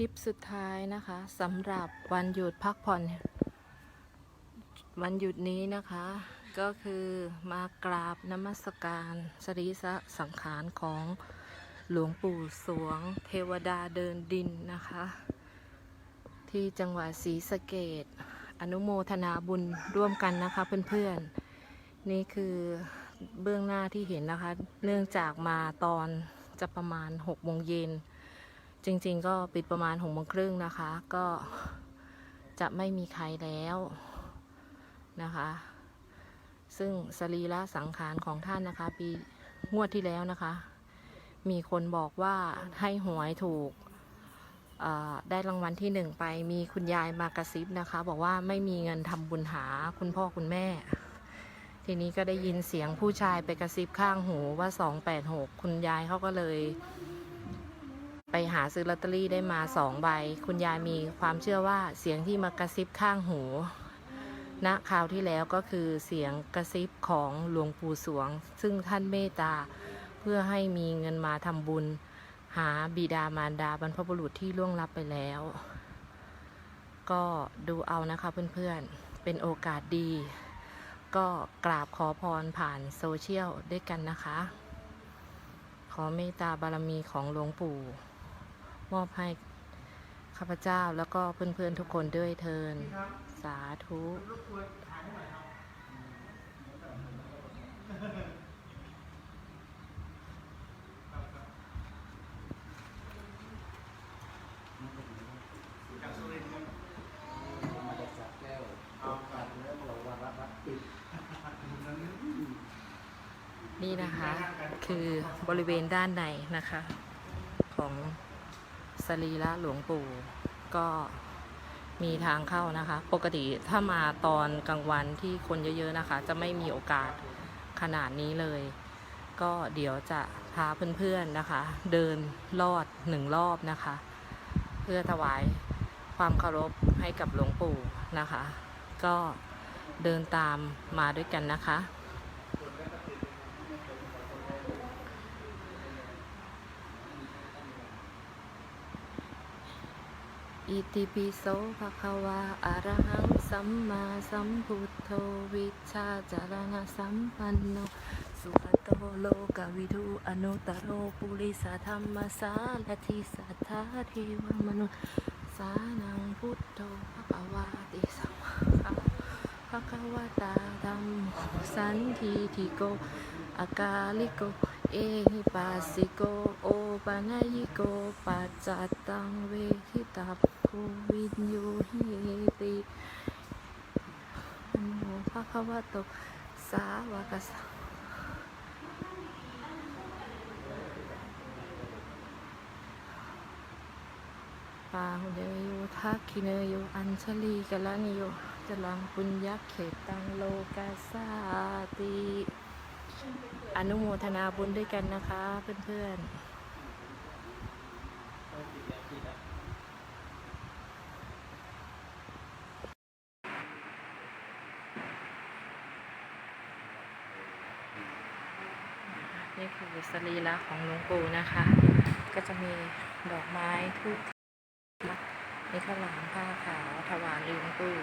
ลิปสุดท้ายนะคะสำหรับวันหยุดพักผ่อน วันหยุดนี้นะคะ ก็คือมากราบนมัสการสรีระสังขารของหลวงปู่สวง เทวดาเดินดินนะคะ ที่จังหวัดศรีสะเกดอนุโมทนาบุญร่วมกันนะคะเพื่อนๆ นี่คือเบื้องหน้าที่เห็นนะคะ เนื่องจากมาตอนจะประมาณ6โมงเย็น จริงๆ ก็ปิดประมาณหกโมงครึ่งนะคะ ก็จะไม่มีใครแล้วนะคะ ซึ่งสรีระสังขารของท่านนะคะ ปีงวดที่แล้วนะคะ มีคนบอกว่าให้หวยถูกได้รางวัลที่หนึ่งไปมีคุณยายมากระซิบนะคะ บอกว่าไม่มีเงินทำบุญหาคุณพ่อคุณแม่ ทีนี้ก็ได้ยินเสียงผู้ชายไปกระซิบข้างหูว่า286คุณยายเขาก็เลย ไปหาซื้อลอตเตอรี่ได้มาสองใบ คุณยายมีความเชื่อว่าเสียงที่มากระซิบข้างหูณคราวที่แล้วก็คือเสียงกระซิบของหลวงปู่สวง ซึ่งท่านเมตตา เพื่อให้มีเงินมาทำบุญ หาบิดามารดาบรรพบุรุษที่ล่วงลับไปแล้ว ก็ดูเอานะคะเพื่อนๆ เป็นโอกาสดี ก็กราบขอพรผ่านโซเชียลด้วยกันนะคะ ขอเมตตาบารมีของหลวงปู่ มอบให้ข้าพเจ้าแล้วก็เพื่อนๆทุกคนด้วยเทินสาธุนี่นะคะคือบริเวณด้านในนะคะของ สรีระหลวงปู่ก็มีทางเข้านะคะ ปกติถ้ามาตอนกลางวันที่คนเยอะๆนะคะ จะไม่มีโอกาสขนาดนี้เลย ก็เดี๋ยวจะพาเพื่อนๆนะคะ เดินลอดหนึ่งรอบนะคะ เพื่อถวายความเคารพให้กับหลวงปู่นะคะ ก็เดินตามมาด้วยกันนะคะ อิติปิโสภะคะวาอะระหังสัมมาสัมพุทโธวิชาจารณะสัมปันโนสุขโตโลกวิทูอนุตโรปุริสธรรมสารทิสัทธาเทวมนุษสานังพุทโธภะคะวาติสัมมาภะคะวะตาธัมโมสันทีทิโกอากาลิโกเอหิปัสสิโก โอปัญญิโก ปัจจัตตังเวทิตา วินโยหิตินะโมภะคะวะโตสาวกสังปาหุเดโยทักคิเนโยอัญชลีกะละนิโยจลังปุญญเขตตังโลกาสาติอนุโมทนาบุญด้วยกันนะคะเพื่อนๆ นี่คือสรีระของหลวงปู่นะคะ ก็จะมีดอกไม้ทูบนี่ข้าวหลามผ้าขาวถวายหลวงปู่